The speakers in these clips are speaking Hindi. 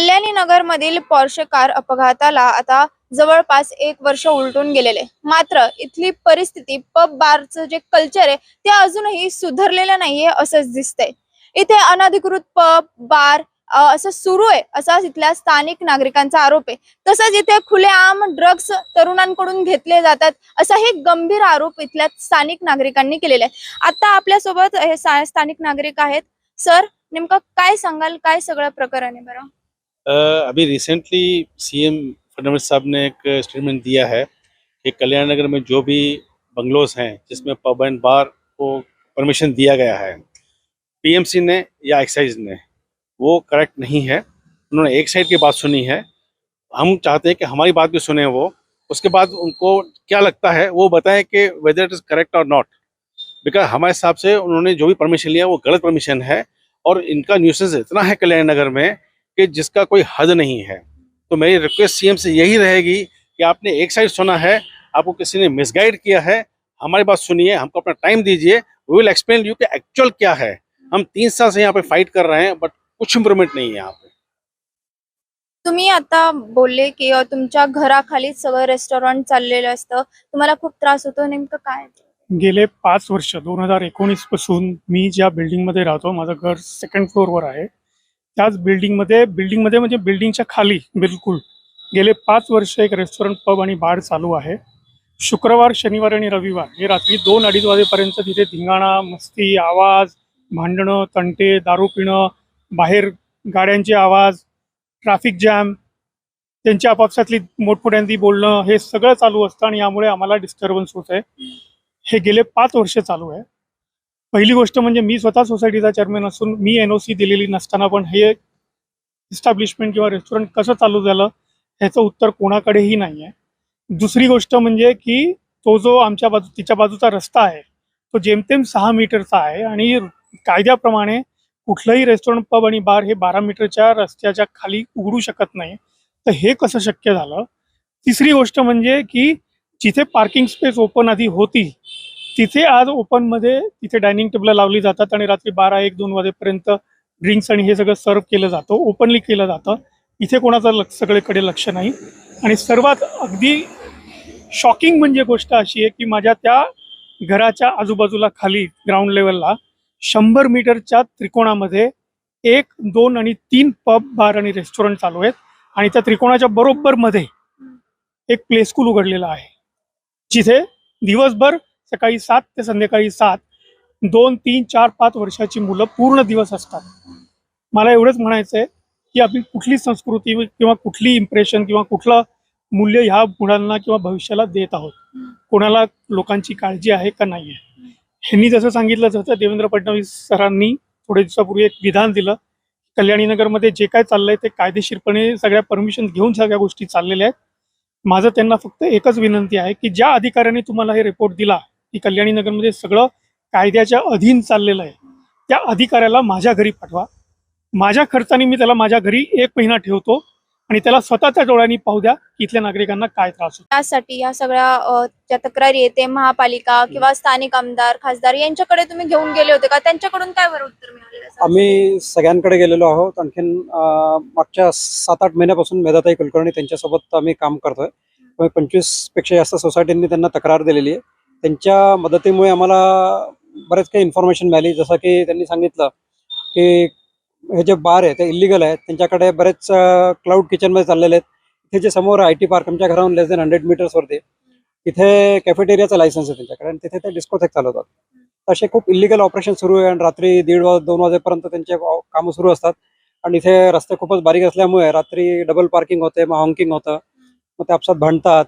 कल्याणी नगर मधील पॉर्शे कार अपघाताला आता जवळपास एक वर्ष उलटून गेलेले. मात्र इथली परिस्थिती पब बारचं जे कल्चर आहे ते अजूनही सुधारलेलं नाहीये असंच दिसतंय. इथे अनधिकृत पब बार असं सुरू आहे असा इथल्या स्थानिक नागरिकांचा आरोप आहे. तसंच इथे खुलेआम ड्रग्स तरुणांकडून घेतले जातात असा हे गंभीर आरोप इथल्या स्थानिक नागरिकांनी केलेला आहे. आता आपल्यासोबत हे स्थानिक नागरिक आहेत. सर नेमकं काय सांगाल काय सगळं प्रकरण आहे बरं? अभी रिसेंटली सीएम फडणवीस साहब ने एक स्टेटमेंट दिया है कि कल्याण नगर में जो भी बंगलोज हैं, जिसमें पब एंड बार को परमिशन दिया गया है पीएमसी ने या एक्साइज ने, वो करेक्ट नहीं है। उन्होंने एक साइड की बात सुनी है। हम चाहते हैं कि हमारी बात भी सुने वो। उसके बाद उनको क्या लगता है, वो बताएँ कि वेदर इट इज़ करेक्ट और नॉट बिकॉज़ हमारे हिसाब से उन्होंने जो भी परमिशन लिया, वो गलत परमिशन है। और इनका न्यूसेंस इतना है कल्याण नगर में कि जिसका कोई हद नहीं है। तो मेरी रिक्वेस्ट सीएम से यही रहेगी कि आपने एक साइड सुना है आपको किसी ने मिसगाइड किया है हमारी बात सुनिए हमको अपना टाइम दीजिए वी विल एक्सप्लेन यू कि एक्चुअल क्या है। हम तीन साल से यहाँ पे फाइट कर रहे हैं बट कुछ इम्प्रूवमेंट नहीं है यहाँ पे। तुम्ही आता बोलले की अ, तुमच्या घराखालीच सगळं रेस्टॉरंट चाललेलं असतं. तुम्हाला खूप त्रास होतो. नेमकं काय? गेले पाच वर्ष दोन हज़ार एकोणीस पासून मी ज्या बिल्डिंगमध्ये राहतो माझं घर सेकंड फ्लोअरवर आहे. त्याच बिल्डिंगमध्ये बिल्डिंगमध्ये म्हणजे बिल्डिंगच्या खाली बिलकुल गेले पाच वर्ष एक रेस्टॉरंट पब आणि बार चालू आहे. शुक्रवार शनिवार आणि रविवार हे रात्री दोन अडीच वाजेपर्यंत तिथे धिंगाणा मस्ती आवाज भांडणं तंटे दारू पिणं बाहेर गाड्यांचे आवाज ट्रॅफिक जॅम त्यांच्या आपापसातली मोठमोठ्यांदी बोलणं हे सगळं चालू असतं आणि यामुळे आम्हाला डिस्टर्बन्स होत आहे हे गेले पाच वर्ष चालू आहे. पहिली गोष्ट म्हणजे मी स्वतः सोसायटीचा चेअरमॅन असून मी एन ओ सी दिलेली नसताना पण हे इस्टॅब्लिशमेंट किंवा रेस्टॉरंट कसं चालू झालं ह्याचं उत्तर कोणाकडेही नाही आहे दुसरी गोष्ट म्हणजे की तो जो आमच्या बाजू तिच्या बाजूचा रस्ता आहे तो जेमतेम सहा मीटरचा आहे आणि कायद्याप्रमाणे कुठलंही रेस्टॉरंट पब आणि बार हे बारा मीटरच्या रस्त्याच्या खाली उघडू शकत नाही. तर हे कसं शक्य झालं? तिसरी गोष्ट म्हणजे की जिथे पार्किंग स्पेस ओपन आधी होती तिथे आज ओपनमध्ये तिथे डायनिंग टेबल लावली जातात आणि रात्री बारा एक दोन वाजेपर्यंत ड्रिंक्स आणि हे सगळं सर्व केलं जातं ओपनली केलं जातं. इथे कोणाचं लक्ष सगळीकडे लक्ष नाही. आणि सर्वात अगदी शॉकिंग म्हणजे गोष्ट अशी आहे की माझ्या त्या घराच्या आजूबाजूला खाली ग्राउंड लेवलला शंभर मीटरच्या त्रिकोणामध्ये एक दोन आणि तीन पब बार आणि रेस्टॉरंट चालू आहेत. आणि त्या त्रिकोणाच्या बरोबर मध्ये एक प्ले स्कूल उघडलेलं आहे. जिथे दिवसभर सकाळी सात ते संध्याकाळी सात दोन तीन चार पाच वर्षाची मुलं पूर्ण दिवस असतात. मला एवढंच म्हणायचं आहे की आपली कुठली संस्कृती किंवा कुठली इम्प्रेशन किंवा कुठलं मूल्य ह्या मुलांना किंवा भविष्याला देत आहोत. कोणाला लोकांची काळजी आहे का नाही आहे ह्यांनी जसं सांगितलं जसं देवेंद्र फडणवीस सरांनी थोड्या दिवसापूर्वी एक विधान दिलं कल्याणी नगरमध्ये जे काय चाललंय ते कायदेशीरपणे सगळ्या परमिशन घेऊन सगळ्या गोष्टी चाललेल्या आहेत. माझं त्यांना फक्त एकच विनंती आहे की ज्या अधिकाऱ्याने तुम्हाला हे रिपोर्ट दिला की कल्याणी नगरमध्ये सगळं कायद्याच्या अधीन चाललेलं आहे. त्या अधिकाऱ्याला माझ्या घरी पाठवा. माझ्या खर्चाने मी त्याला माझ्या घरी एक महिना ठेवतो आणि त्याला स्वतःच्या डोळ्यांनी पाहू द्या की इथल्या नागरिकांना काय त्रास होतो. त्यासाठी या सगळ्या ज्या तक्रारी आहे ते महापालिका किंवा स्थानिक आमदार खासदार यांच्याकडे तुम्ही घेऊन गेले होते का? त्यांच्याकडून काय बरं उत्तर? आम्ही सगळ्यांकडे गेलेलो आहोत. आणखीन मागच्या सात आठ महिन्यापासून मेधाताई कुलकर्णी त्यांच्यासोबत आम्ही काम करतोय. पंचवीसपेक्षा जास्त सोसायटींनी त्यांना तक्रार दिलेली आहे. त्यांच्या मदतीमुळे आम्हाला बरेच काही इन्फॉर्मेशन मिळाली. जसं की त्यांनी सांगितलं की हे जे बार आहे ते इलिगल आहेत. त्यांच्याकडे बरेच क्लाउड किचनमध्ये चाललेले आहेत. इथे जे समोर आय टी पार्क आमच्या घराहून लेस देन हंड्रेड मीटर्सवरती तिथे कॅफेटेरियाचं लायसन्स आहे त्यांच्याकडे आणि तिथे ते डिस्कोथेक चालवतात. असे खूप इलिगल ऑपरेशन सुरू आहे आणि रात्री दीड वाज दोन वाजेपर्यंत त्यांचे कामं सुरू असतात. आणि इथे रस्ते खूपच बारीक असल्यामुळे रात्री डबल पार्किंग होते मग हॉंकिंग होतं. मग ते आपसात भांडतात.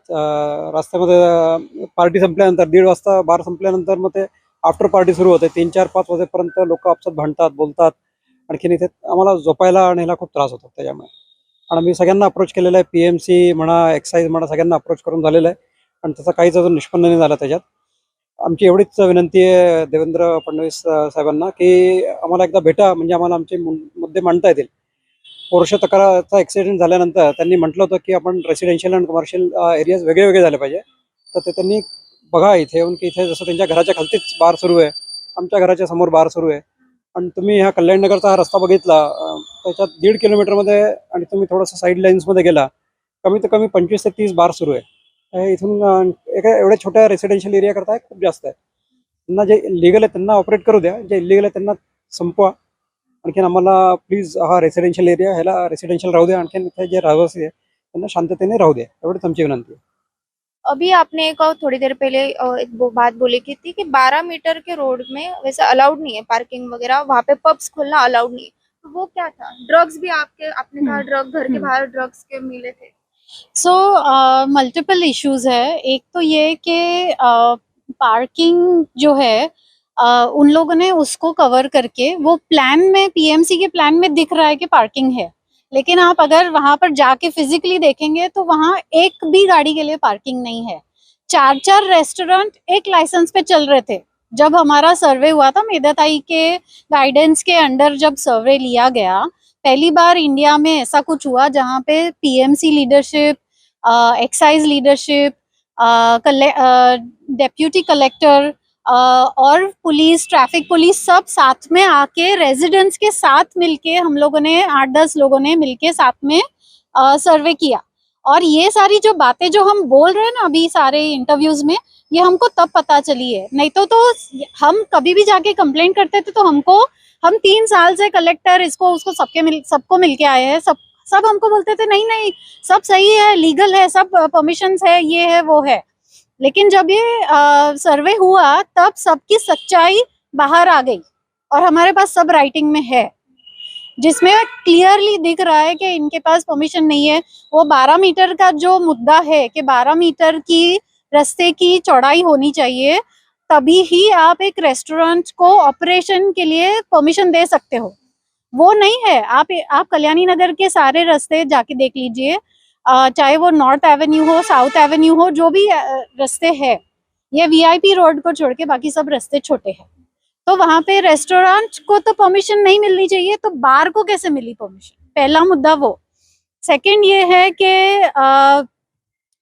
रस्त्यामध्ये पार्टी संपल्यानंतर दीड वाजता बार संपल्यानंतर मग ते आफ्टर पार्टी सुरू होते. तीन चार पाच वाजेपर्यंत लोक आपसात भांडतात बोलतात. आणखीन इथे आम्हाला झोपायला आणि ह्याला खूप त्रास होतो त्याच्यामुळे. आणि मी सगळ्यांना अप्रोच केलेला आहे. पी एम सी म्हणा एक्साईज म्हणा सगळ्यांना अप्रोच करून झालेलं आहे. आणि त्याचा काहीच अजून निष्पन्न नाही झाला त्याच्यात. आमची एवढीच विनंती आहे देवेंद्र फडणवीस साहेबांना की आम्हाला एकदा भेटा. म्हणजे आम्हाला आमचे मुद्दे मांडता येतील. पोरशा तक्रारचा ॲक्सिडेंट झाल्यानंतर त्यांनी म्हटलं होतं की आपण रेसिडेन्शियल अँड कमर्शियल एरियाज वेगळे वेगळे झाले पाहिजे. तर ते त्यांनी बघा इथे येऊन की इथे जसं त्यांच्या घराच्या खालतीच बार सुरू आहे. आमच्या घराच्या समोर बार सुरू आहे. आणि तुम्ही ह्या कल्याणनगरचा हा रस्ता बघितला त्याच्यात दीड किलोमीटरमध्ये आणि तुम्ही थोडंसं साईड लाईन्समध्ये गेला कमीत कमी पंचवीस ते तीस बार सुरू आहे. हे इथून एका एवढ्या छोट्या रेसिडेन्शियल एरिया करता खूप जास्त आहे. त्यांना जे लिगल आहे त्यांना ऑपरेट करू द्या. जे इलिगल आहे त्यांना संपवा. आणखीन आम्हाला प्लीज़ हा रेसिडेन्शियल एरिया ह्याला रेसिडेन्शियल राहू द्या. आणखीन इथे जे रहिवासी आहे त्यांना शांततेने राहू द्या. एवढीच आमची विनंती आहे. अभी आपने एक और थोड़ी देर पहले एक वो बात बोली की थी कि 12 मीटर के रोड में वैसे अलाउड नहीं है पार्किंग वगैरह। वहाँ पे पब्स खोलना अलाउड नहीं है। तो वो क्या था? ड्रग्स भी आपके आपने कहा हम्म, ड्रग घर के हम्म। बाहर ड्रग्स के मिले थे। सो मल्टीपल इश्यूज़ है। एक तो ये कि पार्किंग जो है uh, उन लोगों ने उसको कवर करके वो प्लान में पीएमसी के प्लान में दिख रहा है कि पार्किंग है। लेकिन आप अगर वहाँ पर जाके फिजिकली देखेंगे तो वहाँ एक भी गाड़ी के लिए पार्किंग नहीं है। चार चार रेस्टोरेंट एक लाइसेंस पे चल रहे थे। जब हमारा सर्वे हुआ था मेदाताई के गाइडेंस के अंडर जब सर्वे लिया गया पहली बार इंडिया में ऐसा कुछ हुआ जहाँ पे PMC leadership excise leadership deputy collector और पुलिस, ट्रैफ़िक पुलिस सब साथ में आके रेजिडेंट्स के साथ मिलके, हम लोगों ने, आठ दस लोगों ने मिलके साथ में सर्वे किया। और ये सारी जो बातें जो हम बोल रहे हैं ना अभी सारे इंटरव्यूज़ में, ये हमको तब पता चली है। नहीं तो तो हम कभी भी जाके कंप्लेंट करते थे तो हमको, हम तीन साल से कलेक्टर इसको, उसको सबके मिल, सबको मिलके आए हैं, सब सब हमको बोलते थे, नहीं नहीं, सब सही है लीगल है, सब परमिशन है, ये है, वो है। लेकिन जब ये सर्वे हुआ, तब सबकी सच्चाई बाहर आ गई और हमारे पास सब राइटिंग में है, जिसमें क्लियरली दिख रहा है कि इनके पास परमिशन नहीं है। वो 12 मीटर का जो मुद्दा है कि 12 मीटर की रास्ते की चौड़ाई होनी चाहिए, तभी ही आप एक रेस्टोरेंट को ऑपरेशन के लिए परमिशन दे सकते हो। वो नहीं है। आप आप कल्याणी नगर के सारे रास्ते जाके देख लीजिए। चाहे वो नॉर्थ एवेन्यू हो साउथ एवेन्यू हो, जो भी रास्ते है, ये वीआईपी रोड को छोड़ के बाकी सब रास्ते छोटे हैं तो वहाँ पे रेस्टोरेंट को तो परमिशन नहीं मिलनी चाहिए तो बार को कैसे मिली परमिशन पहला मुद्दा वो। सेकंड ये है कि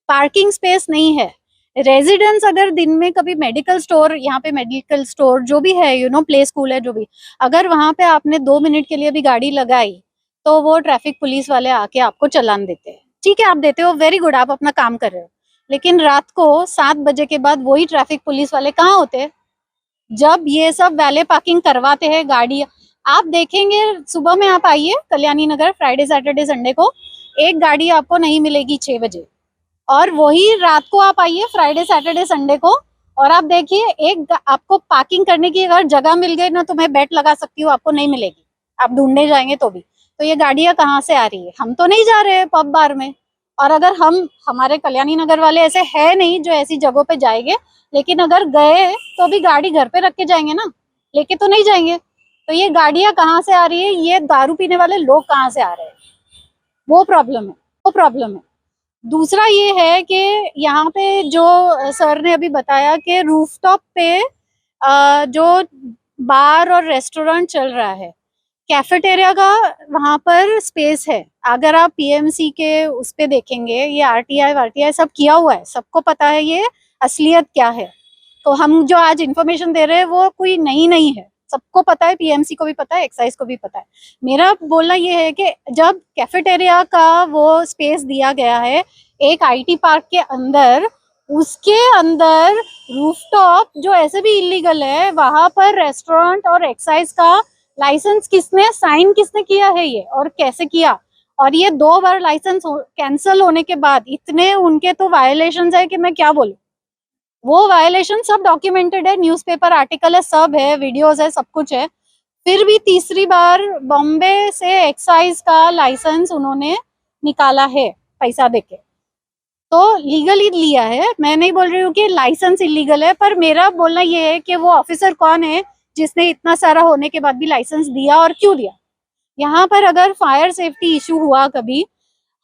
पार्किंग स्पेस नहीं है। रेजिडेंस अगर दिन में कभी मेडिकल स्टोर यहाँ पे मेडिकल स्टोर जो भी है यू नो प्ले स्कूल है, जो भी, अगर वहाँ पे आपने दो मिनट के लिए भी गाड़ी लगाई तो वो ट्रैफ़िक पुलिस वाले आके आपको चलान देते हैं। ठीक है, आप देते हो वेरी गुड आप अपना काम कर रहे हो। लेकिन रात को सात बजे के बाद वही ट्रैफ़िक पुलिस वाले कहाँ होते? जब ये सब वैले पार्किंग करवाते हैं, गाड़ी, आप देखेंगे, सुबह में आप आइए Kalyani Nagar Friday Saturday Sunday को, एक गाड़ी आपको नहीं मिलेगी छह बजे। और वही रात को आप आइए फ्राइडे सैटरडे संडे को, और आप देखिए, एक आपको पार्किंग करने की अगर जगह मिल गई ना तो मैं बेट लगा सकती हूँ, आपको नहीं मिलेगी। आप ढूँढने जाएँगे तो भी। तो ये गाड़ियाँ कहाँ से आ रही है? हम तो नहीं जा रहे पब बार में। और अगर हम, हमारे कल्याणी नगर वाले ऐसे है नहीं जो ऐसी जगहों पे जाएँगे, लेकिन अगर गए तो भी गाड़ी घर पे रख के जाएँगे ना? लेके तो नहीं जाएँगे। तो ये गाड़ियाँ कहाँ से आ रही है? ये दारू पीने वाले लोग कहाँ से आ रहे हैं? वो प्रॉब्लम है, वो प्रॉब्लम है। दूसरा ये है कि यहाँ पे जो सर ने अभी बताया कि रूफटॉप पे जो बार और रेस्टोरेंट चल रहा है कैफेटेरिया का वहाँ पर स्पेस है। अगर आप पीएमसी के उस पर देखेंगे, ये आरटीआई वारटीआई सब किया हुआ है। सबको पता है ये असलियत क्या है। तो हम जो आज इन्फॉर्मेशन दे रहे हैं, वो कोई नई नहीं है। सबको पता है पीएमसी को भी पता है एक्साइज को भी पता है। मेरा बोलना ये है कि जब कैफेटेरिया का वो स्पेस दिया गया है, एक आईटी पार्क के अंदर, उसके अंदर रूफटॉप जो ऐसे भी इलीगल है, वहाँ पर रेस्टोरेंट और एक्साइज का लाइसेंस किसने साइन किसने किया है ये और कैसे किया? और ये दो बार लाइसेंस कैंसिल होने के बाद इतने उनके तो वायलेशन है कि मैं क्या बोलूँ? वो वायोलेशन सब डॉक्यूमेंटेड है न्यूज़पेपर आर्टिकल है, सब है वीडियोस है, सब कुछ है। फिर भी तीसरी बार बॉम्बे से एक्साइज का लाइसेंस उन्होंने निकाला है, पैसा देके। तो लीगली लिया है। मैं नहीं बोल रही हूँ कि लाइसेंस इलीगल है, पर मेरा बोलना ये है कि वो ऑफिसर कौन है जिसने इतना सारा होने के बाद भी लाइसेंस दिया और क्यों दिया? यहाँ पर अगर फायर सेफ्टी इशू हुआ कभी,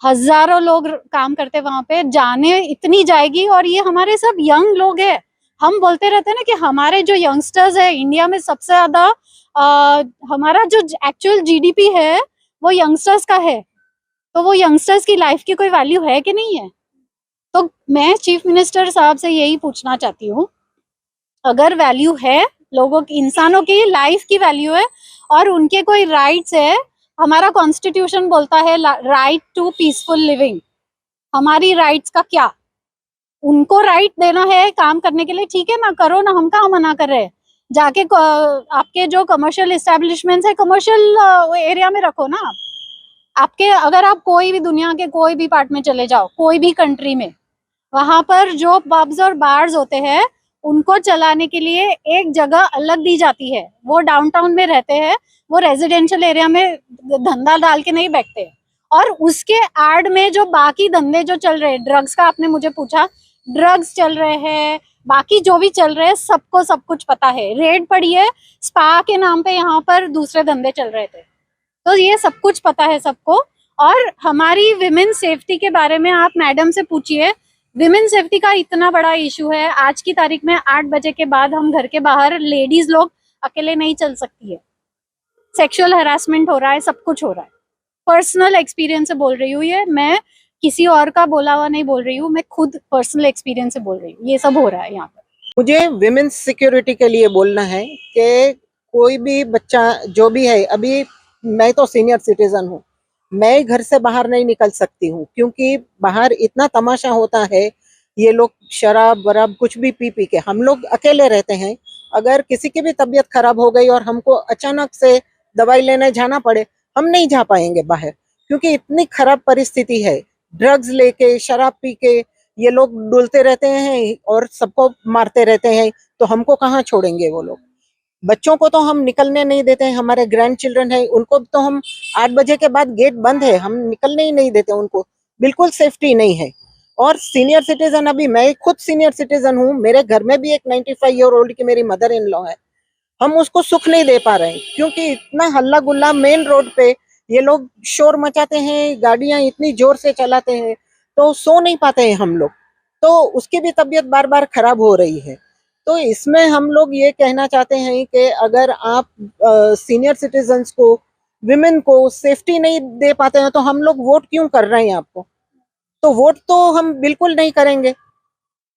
हज़ारों लोग काम करते वहाँ पे, जाने इतनी जाएगी और ये हमारे सब यंग लोग हैं। हम बोलते रहते हैं ना कि हमारे जो यंगस्टर्स है इंडिया में सबसे ज़्यादा हमारा जो एक्चुअल जीडीपी है, वो यंगस्टर्स का है। तो वो यंगस्टर्स की लाइफ की कोई वैल्यू है कि नहीं है? तो मैं चीफ मिनिस्टर साहब से यही पूछना चाहती हूँ। अगर वैल्यू है लोगों की, इंसानों की लाइफ की वैल्यू है और उनके कोई राइट्स है। हमारा कॉन्स्टिट्यूशन बोलता है राइट टू पीसफुल लिविंग हमारी राइट्स का क्या? उनको राइट देना है काम करने के लिए। ठीक है, ना करो ना, हम कहा मना कर रहे हैं? जाके आपके जो कमर्शियल इस्टेब्लिशमेंट्स है कमर्शियल एरिया में रखो ना आपके, अगर आप कोई भी दुनिया के कोई भी पार्ट में चले जाओ, कोई भी कंट्री में, वहाँ पर जो पब्स और बार्स होते हैं उनको चलाने के लिए एक जगह अलग दी जाती है। वो डाउनटाउन में रहते हैं, वो रेजिडेंशियल एरिया में धंधा डाल के नहीं बैठते। और उसके एड में जो बाकी धंधे जो चल रहे हैं ड्रग्स का आपने मुझे पूछा ड्रग्स चल रहे हैं, बाकी जो भी चल रहे हैं, सबको सब कुछ पता है। रेड पड़ी है स्पा के नाम पे यहाँ पर दूसरे धंधे चल रहे थे। तो ये सब कुछ पता है सबको। और हमारी विमेन सेफ्टी के बारे में आप मैडम से पूछिए विमेन सेफ्टी का इतना बड़ा इशू है। आज की तारीख में आठ बजे के बाद हम घर के बाहर लेडीज़ लोग अकेले नहीं चल सकती है। सेक्सुअल हरासमेंट हो रहा है, सब कुछ हो रहा है। पर्सनल एक्सपीरियंस से बोल रही हूँ ये। मैं किसी और का बोला हुआ नहीं बोल रही हूँ, मैं खुद पर्सनल एक्सपीरियंस से बोल रही हूँ। ये सब हो रहा है यहाँ पर। मुझे विमेंस सिक्योरिटी के लिए बोलना है कि कोई भी बच्चा जो भी है, अभी मैं तो सीनियर सिटीजन हूँ। मैं घर से बाहर नहीं निकल सकती हूँ, क्योंकि बाहर इतना तमाशा होता है, ये लोग शराब, वराब कुछ भी पी पी के। हम लोग अकेले रहते हैं, अगर किसी की भी तबीयत खराब हो गई और हमको अचानक से दवाई लेने जाना पड़े, हम नहीं जा पाएँगे बाहर, क्योंकि इतनी खराब परिस्थिति है। ड्रग्स लेके, शराब पी के, ये लोग डुलते रहते हैं और सबको मारते रहते हैं तो हमको कहाँ छोड़ेंगे वो लोग? बच्चों को तो हम निकलने नहीं देते हैं, हमारे ग्रैंड चिल्ड्रन है, उनको तो हम आठ बजे के बाद गेट बंद है, हम निकलने ही नहीं देते उनको, बिल्कुल सेफ्टी नहीं है। और सीनियर सिटीजन अभी मैं खुद सीनियर सिटीजन हूँ, मेरे घर में भी एक 95 फाइव ईयर ओल्ड की मेरी मदर इन लॉ है। हम उसको सुख नहीं दे पा रहे हैं, क्योंकि इतना हल्ला गुल्ला मेन रोड पे, ये लोग शोर मचाते हैं, गाड़ियाँ इतनी ज़ोर से चलाते हैं तो सो नहीं पाते हैं हम लोग। तो उसकी भी तबीयत बार बार खराब हो रही है। तो इसमें हम लोग ये कहना चाहते हैं कि अगर आप सीनियर सिटीजन्स को विमेन को सेफ्टी नहीं दे पाते हैं तो हम लोग वोट क्यों कर रहे हैं आपको? तो वोट तो हम बिल्कुल नहीं करेंगे।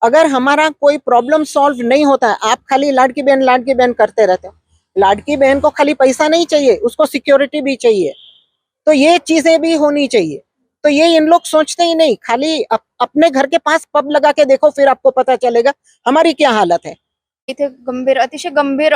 अगर हमारा कोई प्रॉब्लम सॉल्व नहीं होता है, आप खाली लाडकी बहन लाडकी बहन करते रहते हो। लाडकी बहन को खाली पैसा नहीं चाहिए, उसको सिक्योरिटी भी चाहिए। तो ये चीज़ें भी होनी चाहिए। तो ये इन लोग सोचते ही नहीं। खाली अप, अपने घर के पास पब लगा के देखो फिर आपको पता चलेगा हमारी क्या हालत है। इथे गंभीर अतिशय गंभीर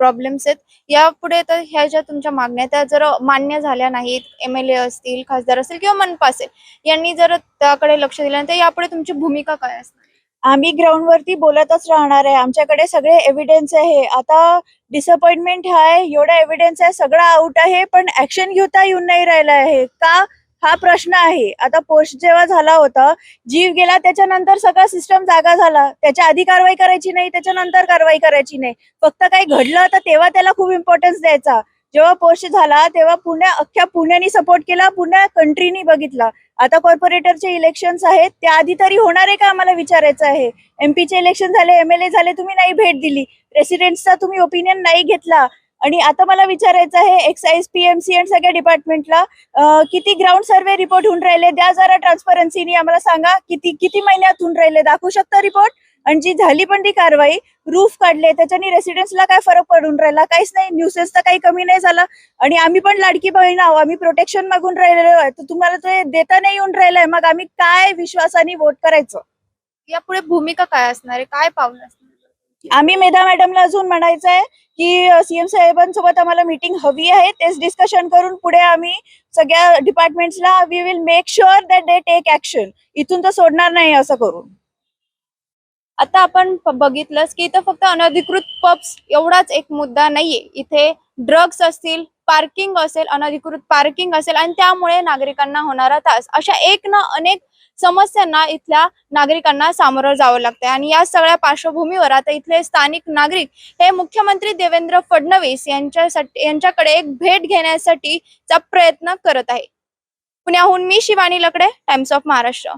प्रॉब्लेम्स आहेत. यापुढे तर ह्या ज्या तुमच्या मागण्या त्या जर मान्य झाल्या नाहीत एम एल ए असतील खासदार असतील किंवा मनपा असेल यांनी जर त्याकडे लक्ष दिलं नाही तर यापुढे तुमची भूमिका काय असणार? आम्ही ग्राउंडवरती बोलतच राहणार आहे. आमच्याकडे सगळे एव्हिडन्स आहे. आता डिसअपॉइंटमेंट आहे एवढा एव्हिडन्स आहे सगळं आउट आहे पण ऍक्शन घेता येऊन नाही राहिला आहे. का? हा प्रश्न आहे. आता पोस्ट जेव्हा झाला होता जीव गेला त्याच्यानंतर सगळा सिस्टम जागा झाला. त्याच्या आधी कारवाई करायची नाही त्याच्यानंतर कारवाई करायची नाही. फक्त काही घडलं तर तेव्हा त्याला खूप इम्पॉर्टन्स द्यायचा. जेव्हा पोस्ट झाला तेव्हा पुण्या अख्ख्या पुण्याने सपोर्ट केला पुण्या कंट्रीनी बघितला. आता कॉर्पोरेटरचे इलेक्शन्स आहेत त्याआधी तरी होणार आहे का आम्हाला विचारायचं आहे? एमपीचे इलेक्शन झाले एमएलए झाले तुम्ही नाही भेट दिली. रेसिडेंट्सचा तुम्ही ओपिनियन नाही घेतला. आणि आता मला विचारायचं आहे एक्साईज पीएमसी आणि सगळ्या डिपार्टमेंटला किती ग्राउंड सर्वे रिपोर्ट होऊन राहिले? द्या जरा ट्रान्सपरन्सीनी आम्हाला सांगा किती किती महिन्यात होऊन राहिले? दाखवू शकता रिपोर्ट आणि जी झाली पण ती कारवाई रूफ काढले त्याच्यानी रेसिडेंट्सला काय फरक पडून राहिला? काहीच नाही न्यूसेसचा काही कमी नाही झाला. आणि आम्ही पण लाडकी बहीण आहो आम्ही प्रोटेक्शन मागून राहिलेलो आहे. तर तुम्हाला ते देता नाही येऊन राहिलंय. मग आम्ही काय विश्वासाने वोट करायचं? यापुढे भूमिका काय असणार आहे? काय पावलं असणार आम्ही मेधा मॅडमला अजून म्हणायचं आहे की सीएम साहेबांसोबत आम्हाला मीटिंग हवी आहे. तेच डिस्कशन करून पुढे आम्ही सगळ्या डिपार्टमेंट्सला we will make sure that they take action इथून तर सोडणार नाही असं करून. आता आपण बघितलंच की इथं फक्त अनधिकृत पब्स एवढाच एक मुद्दा नाहीये. इथे ड्रग्स असतील पार्किंग असेल अनधिकृत पार्किंग असेल आणि त्यामुळे नागरिकांना होणारा त्रास. अशा एक ना अनेक समस्यांना इथल्या नागरिकांना सामोरं जावं लागतंय. आणि या सगळ्या पार्श्वभूमीवर आता इथले स्थानिक नागरिक हे मुख्यमंत्री देवेंद्र फडणवीस यांच्यासाठी यांच्याकडे एक भेट घेण्यासाठीचा प्रयत्न करत आहे. पुण्याहून मी शिवानी लकडे टाइम्स ऑफ महाराष्ट्र